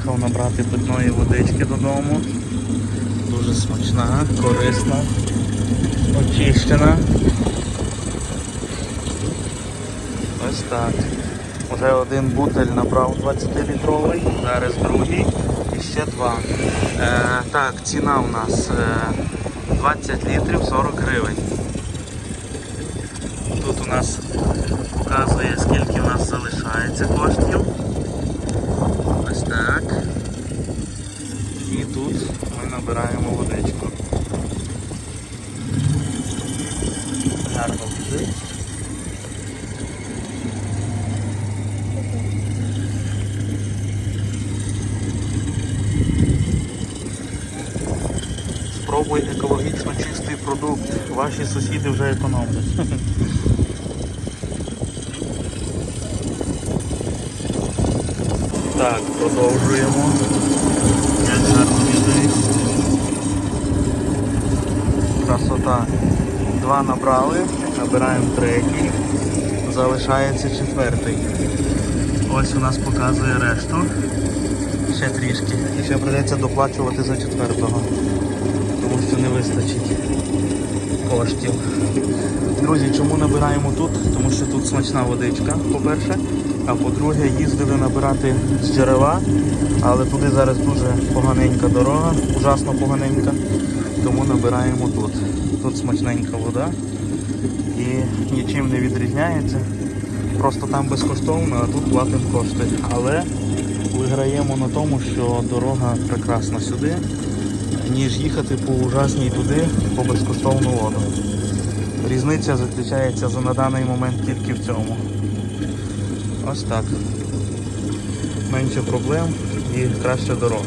Приїхав набрати питної водички додому. Дуже смачна, корисна, очищена. Ось так. Уже один бутель набрав 20-літровий, зараз другий і ще два. Е, так, ціна у нас е, 20 літрів 40 гривень. Тут у нас показує скільки у нас залишається коштів. Ось так. І тут ми набираємо водичку. Гарно біжить. Спробуй екологічно чистий продукт. Ваші сусіди вже економлять. Так, продовжуємо. Красота. Два набрали, набираємо третій. Залишається четвертий. Ось у нас показує решту. Ще трішки. І ще прийдеться доплачувати за четвертого. Тому що не вистачить коштів. Друзі, чому набираємо тут? Тому що тут смачна водичка, по-перше. А по-друге, їздили набирати з джерела, але туди зараз дуже поганенька дорога, ужасно поганенька. Тому набираємо тут. Тут смачненька вода і нічим не відрізняється. Просто там безкоштовно, а тут платимо кошти. Але виграємо на тому, що дорога прекрасна сюди, ніж їхати по ужасній туди по безкоштовну воду. Різниця заключається за на даний момент тільки в цьому. Ось так. Менше проблем і краща дорога.